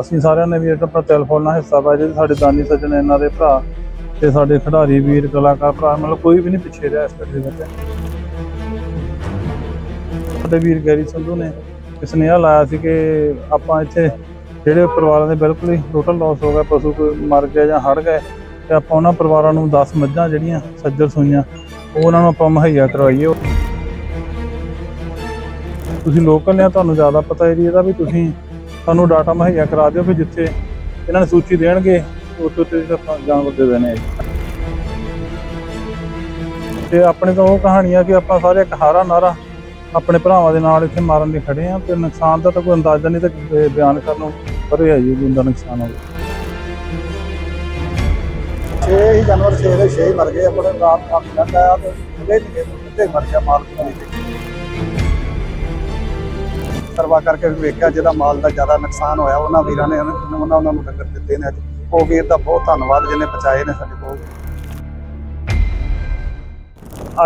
ਅਸੀਂ ਸਾਰਿਆਂ ਨੇ ਵੀ ਜਿਹੜਾ ਆਪਣਾ ਟੈਲੀਫੋਨ ਨਾਲ ਹਿੱਸਾ ਪਾਇਆ ਜਿਹੜੇ ਸਾਡੇ ਦਾਨੀ ਸੱਜਣ ਇਹਨਾਂ ਦੇ ਭਰਾ ਤੇ ਸਾਡੇ ਖਿਡਾਰੀ ਵੀਰ, ਕਲਾਕਾਰ ਭਰਾ, ਮਤਲਬ ਕੋਈ ਵੀ ਨਹੀਂ ਪਿੱਛੇ ਰਿਹਾ ਇਸ ਕੱਢੇ ਵਿੱਚ। ਸਾਡੇ ਵੀਰ ਗੈਰੀ ਸੰਧੂ ਨੇ ਇੱਕ ਸੁਨੇਹਾ ਲਾਇਆ ਸੀ ਕਿ ਆਪਾਂ ਇੱਥੇ ਜਿਹੜੇ ਪਰਿਵਾਰਾਂ ਦੇ ਬਿਲਕੁਲ ਹੀ ਟੋਟਲ ਲਾਸ ਹੋ ਗਿਆ ਪਸ਼ੂ ਕੋਈ ਮਰ ਗਿਆ ਜਾਂ ਹੜ ਗਏ, ਤੇ ਆਪਾਂ ਉਹਨਾਂ ਪਰਿਵਾਰਾਂ ਨੂੰ 10 ਮੱਝਾਂ ਜਿਹੜੀਆਂ ਸੱਜਰ ਸੂਈਆਂ, ਉਹਨਾਂ ਨੂੰ ਆਪਾਂ ਮੁਹੱਈਆ ਕਰਵਾਈਏ। ਤੁਸੀਂ ਲੋਕਲ ਨੇ ਤੁਹਾਨੂੰ ਜ਼ਿਆਦਾ ਪਤਾ ਏਰੀਆ ਦਾ ਵੀ ਤੁਸੀਂ ਸਾਨੂੰ ਡਾਟਾ ਮੁਹੱਈਆ ਕਰਾ ਦਿਓ ਵੀ ਜਿੱਥੇ ਇਹਨਾਂ ਨੇ ਸੂਚੀ ਦੇਣਗੇ, ਉੱਥੇ ਉੱਤੇ ਜਿਹੜਾ ਜਾਨਵਰ ਦੇ ਦੇਣੇ ਤੇ ਆਪਣੇ ਤਾਂ ਉਹ ਕਹਾਣੀ ਕਿ ਆਪਾਂ ਸਾਰੇ ਇੱਕ ਹਾਰਾ ਨਾਰਾ ਆਪਣੇ ਭਰਾਵਾਂ ਦੇ ਨਾਲ ਇੱਥੇ ਮਾਰਨ ਲਈ ਖੜੇ ਆ, ਤੇ ਨੁਕਸਾਨ ਦਾ ਤਾਂ ਕੋਈ ਅੰਦਾਜ਼ਾ ਨਹੀਂ ਤਾਂ ਬਿਆਨ ਕਰਨ ਨੂੰ ਪਰੇ ਹੈ ਜੀ ਜਿੰਦਾ ਨੁਕਸਾਨ ਹੋ ਗਿਆ ਛੇ ਹੀ ਜਾਨਵਰ, ਛੇ ਦੇ ਛੇ ਮਰ ਗਏ, ਆਪਣੇ ਰਾਤ ਕੰਮ ਜਾਂਦਾ ਆ ਤੇ ਉਹਦੇ ਨਹੀਂ ਮਰ ਗਿਆ ਮਾਲ ਕੋਈ ਸਰਵਾ ਕਰਕੇ ਵੀ ਵੇਖਿਆ, ਜਿਹਦਾ ਮਾਲ ਦਾ ਜ਼ਿਆਦਾ ਨੁਕਸਾਨ ਹੋਇਆ, ਉਹਨਾਂ ਵੀਰਾਂ ਨੇ ਉਹਨਾਂ ਉਹਨਾਂ ਨੂੰ ਡੰਗਰ ਦਿੱਤੇ ਨੇ ਅੱਜ। ਉਹ ਵੀਰ ਦਾ ਬਹੁਤ ਧੰਨਵਾਦ, ਜਿਹਨੇ ਬਚਾਏ ਨੇ ਸਾਡੇ ਕੋਲ।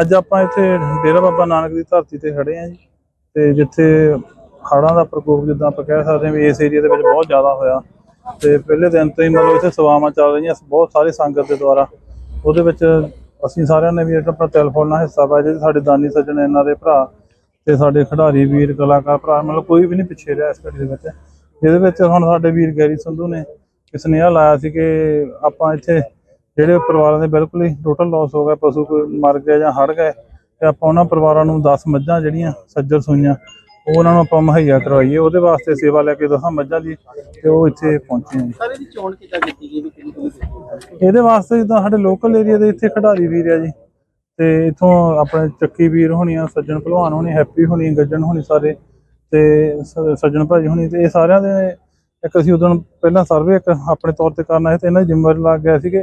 ਅੱਜ ਆਪਾਂ ਇੱਥੇ ਡੇਰਾ ਬਾਬਾ ਨਾਨਕ ਦੀ ਧਰਤੀ ਤੇ ਖੜੇ ਆ ਜੀ, ਤੇ ਜਿੱਥੇ ਹੜ੍ਹਾਂ ਦਾ ਪ੍ਰਕੋਪ ਜਿੱਦਾਂ ਆਪਾਂ ਕਹਿ ਸਕਦੇ ਹਾਂ ਵੀ ਇਸ ਏਰੀਆ ਦੇ ਵਿੱਚ ਬਹੁਤ ਜ਼ਿਆਦਾ ਹੋਇਆ। ਤੇ ਪਹਿਲੇ ਦਿਨ ਤੋਂ ਹੀ ਮਤਲਬ ਇੱਥੇ ਸੇਵਾਵਾਂ ਚੱਲ ਰਹੀਆਂ ਬਹੁਤ ਸਾਰੇ ਸੰਗਤ ਦੇ ਦੁਆਰਾ। ਉਹਦੇ ਵਿੱਚ ਅਸੀਂ ਸਾਰਿਆਂ ਨੇ ਵੀ ਆਪਣਾ ਟੈਲੀਫੋਨ ਨਾਲ ਹਿੱਸਾ ਪਾਇਆ, ਜਿਹੜੇ ਸਾਡੇ ਦਾਨੀ ਸੱਜਣ ਇਹਨਾਂ ਦੇ ਭਰਾ ਤੇ ਸਾਡੇ ਖਿਡਾਰੀ ਵੀਰ ਕਲਾਕਾਰ ਭਰਾ ਮਤਲਬ ਕੋਈ ਵੀ ਨਹੀਂ ਪਿੱਛੇ ਰਿਹਾ ਇਸ ਘੜੀ ਦੇ ਵਿੱਚ ਜਿਹਦੇ ਵਿੱਚ ਹੁਣ ਸਾਡੇ ਵੀਰ ਗੈਰੀ ਸੰਧੂ ਨੇ ਇੱਕ ਸੁਨੇਹਾ ਲਾਇਆ ਸੀ ਕਿ ਆਪਾਂ ਇੱਥੇ ਜਿਹੜੇ ਪਰਿਵਾਰਾਂ ਦੇ ਬਿਲਕੁਲ ਹੀ ਟੋਟਲ ਲਾਸ ਹੋ ਗਿਆ ਪਸ਼ੂ ਕੋਈ ਮਰ ਗਿਆ ਜਾਂ ਹੜ ਗਏ ਤੇ ਆਪਾਂ ਉਹਨਾਂ ਪਰਿਵਾਰਾਂ ਨੂੰ 10 ਮੱਝਾਂ ਜਿਹੜੀਆਂ ਸੱਜਰ ਸੂਈਆਂ ਉਹ ਉਹਨਾਂ ਨੂੰ ਆਪਾਂ ਮੁਹੱਈਆ ਕਰਵਾਈਏ ਉਹਦੇ ਵਾਸਤੇ ਸੇਵਾ ਲੈ ਕੇ ਦਸਾਂ ਮੱਝਾਂ ਦੀ ਤੇ ਉਹ ਇੱਥੇ ਪਹੁੰਚੇ ਜੀ। ਸਾਰੇ ਦੀ ਚੋਣ ਕਿੱਦਾਂ ਕੀਤੀ ਗਈ ਇਹਦੇ ਵਾਸਤੇ ਜਿੱਦਾਂ ਸਾਡੇ ਲੋਕਲ ਏਰੀਆ ਦੇ ਇੱਥੇ ਖਿਡਾਰੀ ਵੀਰ ਆ ਜੀ ਤੇ ਇਥੋਂ ਆਪਣੇ ਚੱਕੀ ਵੀਰ ਹੋਣੀਆਂ ਸੱਜਣ ਭਲਵਾਨ ਹੋਣੀ ਹੈਪੀ ਹੋਣੀ ਗੱਜਣ ਹੋਣੀ ਸਾਰੇ ਤੇ ਸੱਜਣ ਭਾਜੀ ਹੋਣੀ ਤੇ ਇਹ ਸਾਰਿਆਂ ਦੇ ਇੱਕ ਅਸੀਂ ਉਦੋਂ ਪਹਿਲਾਂ ਸਰਵੇ ਇੱਕ ਆਪਣੇ ਤੌਰ ਤੇ ਕਰਨਾ ਸੀ ਤੇ ਇਹਨਾਂ ਦੀ ਜ਼ਿੰਮੇਵਾਰੀ ਲੱਗ ਗਿਆ ਸੀ ਕਿ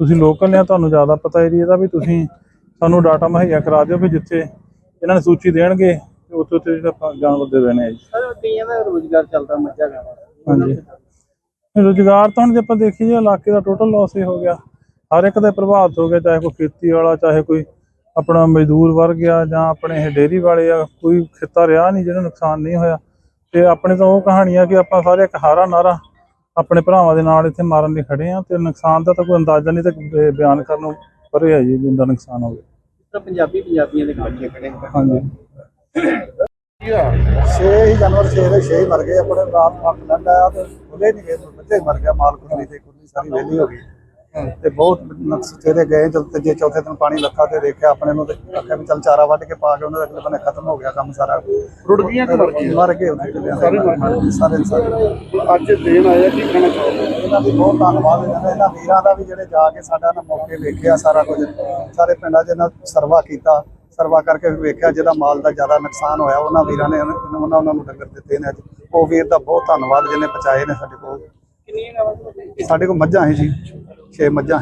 ਤੁਸੀਂ ਲੋਕਲ ਨੇ ਤੁਹਾਨੂੰ ਜ਼ਿਆਦਾ ਪਤਾ ਏਰੀਆ ਦਾ ਵੀ ਤੁਸੀਂ ਸਾਨੂੰ ਡਾਟਾ ਮੁਹੱਈਆ ਕਰਾ ਦਿਓ ਵੀ ਜਿੱਥੇ ਇਹਨਾਂ ਨੇ ਸੂਚੀ ਦੇਣਗੇ ਉੱਥੇ ਉੱਤੇ ਜਿਹੜਾ ਜਾਨਵਰ ਦੇ ਦੇਣੇ ਆ ਜੀ ਸਰ ਕਈਆਂ ਦਾ ਰੋਜ਼ਗਾਰ ਚੱਲਦਾ ਮੱਝਾਂ ਗਾਵਾਂ ਦਾ। ਹਾਂਜੀ। ਰੋਜ਼ਗਾਰ ਤਾਂ ਹੁਣ ਜੇ ਆਪਾਂ ਦੇਖੀਏ ਇਲਾਕੇ ਦਾ ਟੋਟਲ ਲਾਸ ਹੀ ਹੋ ਗਿਆ। ਹਰ ਇੱਕ ਦਾ ਪ੍ਰਭਾਵਿਤ ਹੋ ਗਿਆ ਚਾਹੇ ਕੋਈ ਖੇਤੀ ਵਾਲਾ ਚਾਹੇ ਕੋਈ ਆਪਣਾ ਮਜ਼ਦੂਰ ਵਰਗ ਆ ਜਾਂ ਆਪਣੇ ਇਹ ਡੇਅਰੀ ਵਾਲੇ ਆ ਕੋਈ ਖੇਤਾ ਰਿਹਾ ਨਹੀਂ ਜਿਹਨੂੰ ਨੁਕਸਾਨ ਨਹੀਂ ਹੋਇਆ। ਤੇ ਆਪਣੇ ਤਾਂ ਉਹ ਕਹਾਣੀ ਆ ਕਿ ਆਪਾਂ ਸਾਰੇ ਇੱਕ ਹਾਰਾ ਨਾਰਾ ਆਪਣੇ ਭਰਾਵਾਂ ਦੇ ਨਾਲ ਇੱਥੇ ਮਾਰਨ ਲਈ ਖੜੇ ਆ ਤੇ ਨੁਕਸਾਨ ਦਾ ਤਾਂ ਕੋਈ ਅੰਦਾਜ਼ਾ ਨਹੀਂ ਤਾਂ ਬਿਆਨ ਕਰਨ ਨੂੰ ਪਰੇ ਹੈ ਜੀ ਜਿੰਦਾ ਨੁਕਸਾਨ ਹੋ ਗਿਆ ਤਾਂ ਪੰਜਾਬੀ ਪੰਜਾਬੀਆਂ ਦੇ ਇਕੱਠੇ ਖੜੇ ਨੇ ਹਾਂਜੀ। ਛੇ ਹੀ ਜਾਨਵਰ ਛੇ ਦੇ ਛੇ ਹੀ ਮਰ ਗਏ ਆਪਣੇ ਰਾਤ ਜਾਂਦਾ ਆ ਤੇ ਉਹਦੇ ਨਹੀਂ ਗਏ ਕਿੱਥੇ ਮਰ ਗਿਆ ਮਾਲ ਕੋਈ ਤੇ ਕੁੱਲੀ ਸਾਰੀ ਵਿਹਲੀ ਹੋ ਗਈ। ਤੇ ਬਹੁਤ ਨਕਸ ਤੇਰੇ ਗਏ ਜਦ ਤੀਜੇ ਚੌਥੇ ਦਿਨ ਪਾਣੀ ਲੱਥਾ ਤੇ ਦੇਖਿਆ ਆਪਣੇ ਨੂੰ ਤੇ ਆਖਿਆ ਵੀ ਚੱਲ ਚਾਰਾ ਵੱਢ ਕੇ ਪਾ ਕੇ ਉਹਨਾਂ ਦਾ ਅਗਲੇ ਬੰਨੇ ਖਤਮ ਹੋ ਗਿਆ ਕੰਮ ਸਾਰਾ। ਰੁੜ ਗਈਆਂ ਕਿ ਮਰ ਗਈਆਂ? ਮਰ ਗਏ ਸਾਰੇ ਸਾਰੇ ਅੱਜ ਦੇਣ ਆਇਆ ਕੀ ਕਹਿਣਾ ਚਾਹੁੰਦੇ ਇਹਨਾਂ ਦੀ ਬਹੁਤ ਧੰਨਵਾਦ ਇਹਨਾਂ ਦਾ ਇਹਨਾਂ ਵੀਰਾਂ ਦਾ ਵੀ ਜਿਹੜੇ ਜਾ ਕੇ ਸਾਡਾ ਨਾ ਮੌਕੇ ਵੇਖਿਆ ਸਾਰਾ ਕੁਝ। ਸਾਰੇ ਪਿੰਡਾਂ 'ਚ ਇਹਨਾਂ ਸਰਵਾ ਕੀਤਾ। ਸਰਵਾ ਕਰਕੇ ਵੀ ਵੇਖਿਆ ਜਿਹਦਾ ਮਾਲ ਦਾ ਜ਼ਿਆਦਾ ਨੁਕਸਾਨ ਹੋਇਆ ਉਹਨਾਂ ਵੀਰਾਂ ਨੇ ਉਹਨਾਂ ਉਹਨਾਂ ਨੂੰ ਡੰਗਰ ਦਿੱਤੇ ਨੇ ਅੱਜ। ਉਹ ਵੀਰ ਦਾ ਬਹੁਤ ਧੰਨਵਾਦ ਜਿਹਨੇ ਬਚਾਏ ਨੇ ਸਾਡੇ ਕੋਲ। ਸਾਡੇ ਕੋਲ ਮੱਝਾਂ ਹੈ ਜੀ। 6 ਮੱਝਾਂ